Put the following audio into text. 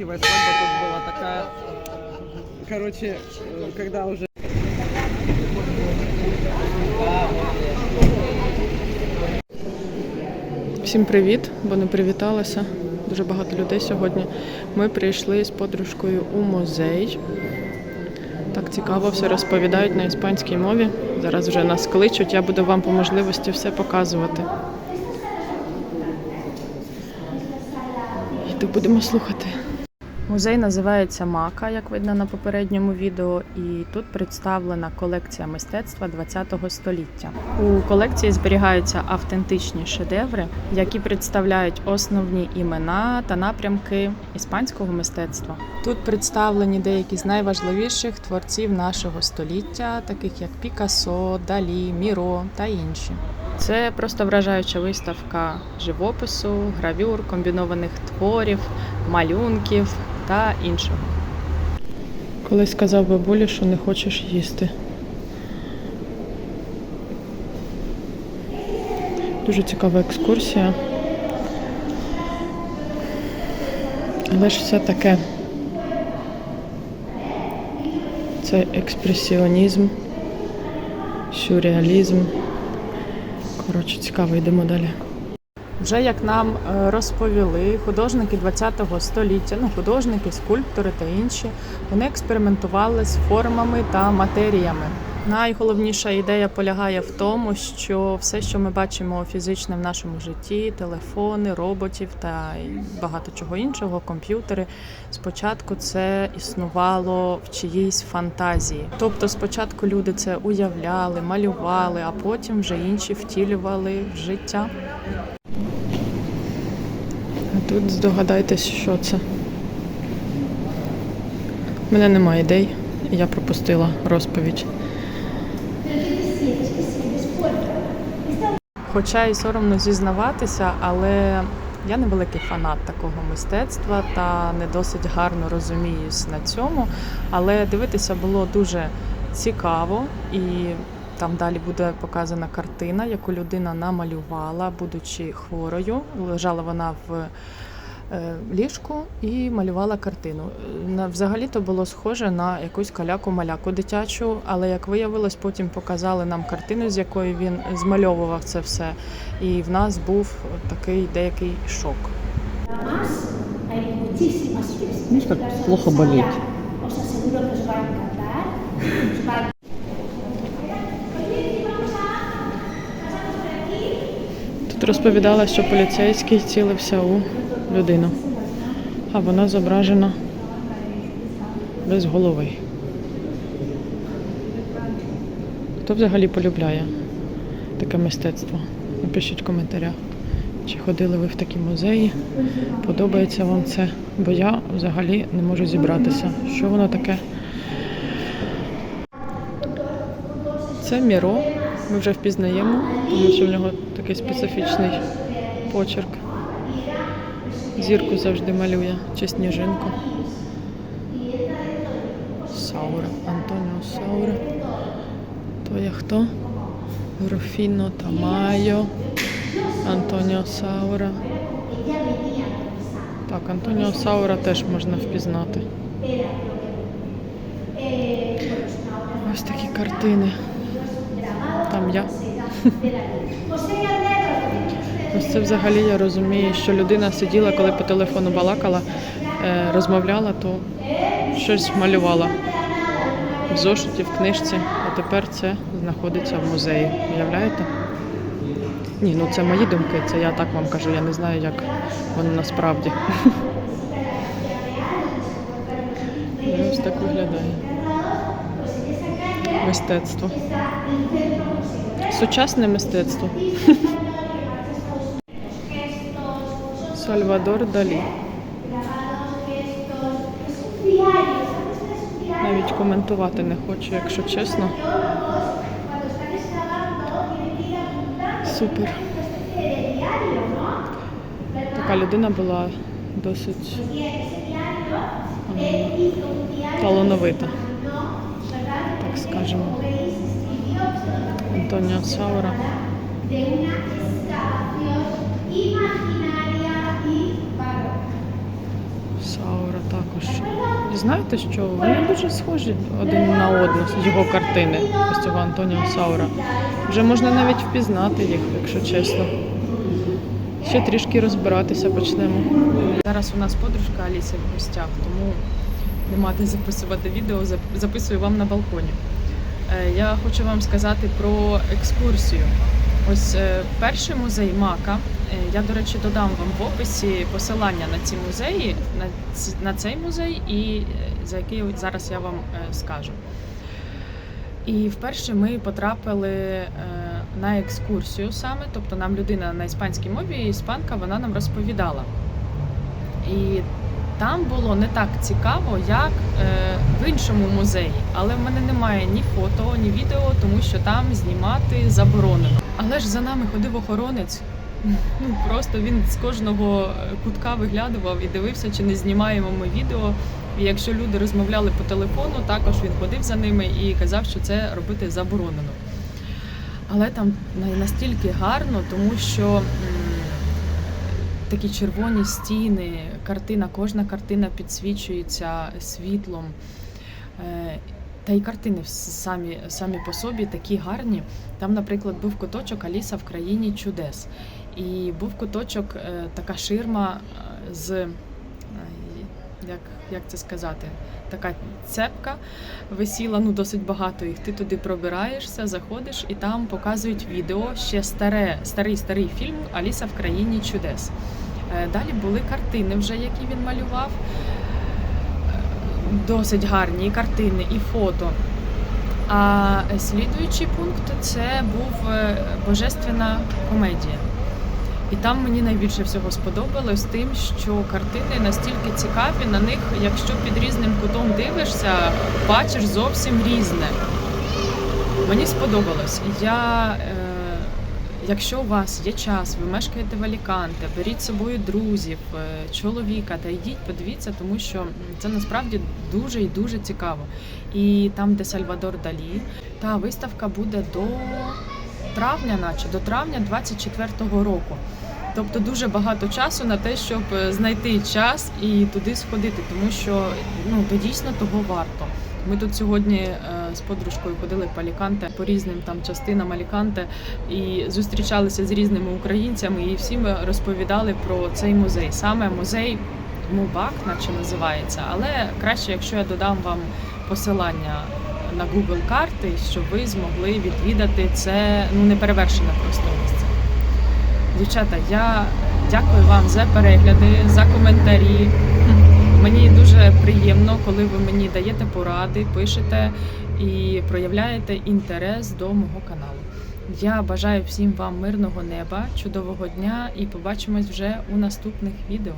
красивая свадьба тут была такая. Короче, э, когда уже Всім привіт, бо не привіталася. Дуже багато людей сьогодні. Ми прийшли з подружкою у музей. Так цікаво, все розповідають на іспанській мові. Зараз вже нас кличуть, я буду вам по можливості все показувати. І так будемо слухати. Музей називається Мака, як видно на попередньому відео, і тут представлена колекція мистецтва ХХ століття. У колекції зберігаються автентичні шедеври, які представляють основні імена та напрямки іспанського мистецтва. Тут представлені деякі з найважливіших творців нашого століття, таких як Пікассо, Далі, Міро та інші. Це просто вражаюча виставка живопису, гравюр, комбінованих творів, малюнків та іншого. Колись сказав бабулі, що не хочеш їсти. Дуже цікава екскурсія. Але ж все таке. Це експресіонізм, сюрреалізм. Коротше, цікаво, йдемо далі. Вже як нам е, розповіли художники ХХ століття, ну художники, скульптори та інші, вони експериментували з формами та матеріями. Найголовніша ідея полягає в тому, що все, що ми бачимо фізично в нашому житті, телефони, роботів та багато чого іншого, комп'ютери, спочатку це існувало в чиїсь фантазії. Тобто, спочатку люди це уявляли, малювали, а потім вже інші втілювали в життя. А тут здогадайтесь, що це. У мене немає ідей, я пропустила розповідь. Хоча і соромно зізнаватися, але я не великий фанат такого мистецтва та не досить гарно розуміюсь на цьому. Але дивитися було дуже цікаво і. Там далі буде показана картина, яку людина намалювала, будучи хворою. Лежала вона в е, ліжку і малювала картину. На- Взагалі-то було схоже на якусь каляку-маляку дитячу, але як виявилось, потім показали нам картину, з якої він змальовував це все. І в нас був такий деякий шок. Плохо болеть. Розповідала, що поліцейський цілився у людину, а вона зображена без голови. Хто взагалі полюбляє таке мистецтво? Напишіть в коментарях. Чи ходили ви в такі музеї? Подобається вам це? Бо я взагалі не можу зібратися. Що воно таке? Це Міро. Ми вже впізнаємо, тому що в нього такий специфічний почерк. Зірку завжди малює, чи сніжинку. Саура, Антоніо Саура. То є хто? Руфіно Тамайо, Антоніо Саура. Так, Антоніо Саура теж можна впізнати. Ось такі картини. Там я. Ось це взагалі я розумію, що людина сиділа, коли по телефону балакала, е, розмовляла, то щось малювала в зошиті, в книжці, а тепер це знаходиться в музеї. Уявляєте? Ні, ну це мої думки, це я так вам кажу, я не знаю, як воно насправді. Ось так виглядає. Мистецтво. Сучасне мистецтво. Сальвадор Далі. Навіть коментувати не хочу, якщо чесно. Супер. Така людина була досить м, талановита, так скажемо. Imaginaria y. Саура також. І знаєте що? Вони дуже схожі один на одного з його картини, ось цього Антоніо Саура. Вже можна навіть впізнати їх, якщо чесно. Ще трішки розбиратися почнемо. Зараз у нас подружка Аліса в гостях, тому нема де записувати відео, записую вам на балконі. Е, Я хочу вам сказати про екскурсію. Ось е, перший музей Мака. Е, Я, до речі, додам вам в описі посилання на ці музеї, на, цей музей, і за який зараз я вам скажу. І вперше ми потрапили на екскурсію саме, тобто нам людина на іспанській мові, іспанка, вона нам розповідала. І там було не так цікаво, як е, в іншому музеї. Але в мене немає ні фото, ні відео, тому що там знімати заборонено. Але ж за нами ходив охоронець. Ну просто він з кожного е, кутка виглядував і дивився, чи не знімаємо ми відео. І якщо люди розмовляли по телефону, також він ходив за ними і казав, що це робити заборонено. Але там настільки гарно, тому що м, такі червоні стіни, картина, кожна картина підсвічується світлом. Е, Та й картини самі, самі по собі такі гарні. Там, наприклад, був куточок Аліса в країні чудес. І був куточок, е, така ширма е, з як, як це сказати, така цепка висіла, ну досить багато їх. Ти туди пробираєшся, заходиш, і там показують відео ще старе, старий старий фільм Аліса в країні чудес. Е, Далі були картини, вже які він малював. Е, Досить гарні і картини, і фото. А слідуючий пункт це був е, божественна комедія. І там мені найбільше всього сподобалось тим, що картини настільки цікаві, на них, якщо під різним кутом дивишся, бачиш зовсім різне. Мені сподобалось. Я, якщо у вас є час, ви мешкаєте в Аліканте, беріть з собою друзів, е, чоловіка та йдіть, подивіться, тому що це насправді дуже і дуже цікаво. І там, де Сальвадор Далі, та виставка буде до травня, наче до травня 24-го року. Тобто дуже багато часу на те, щоб е, знайти час і туди сходити, тому що ну то дійсно того варто. Ми тут сьогодні е, з подружкою ходили по Аліканте, по різним там частинам Аліканте і зустрічалися з різними українцями, і всі ми розповідали про цей музей. Саме музей Мубак, наче називається, але краще, якщо я додам вам посилання на Google карти, щоб ви змогли відвідати це ну неперевершене просто місце. Дівчата, я дякую вам за перегляди, за коментарі. Приємно, коли ви мені даєте поради, пишете і проявляєте інтерес до мого каналу. Я бажаю всім вам мирного неба, чудового дня і побачимось вже у наступних відео.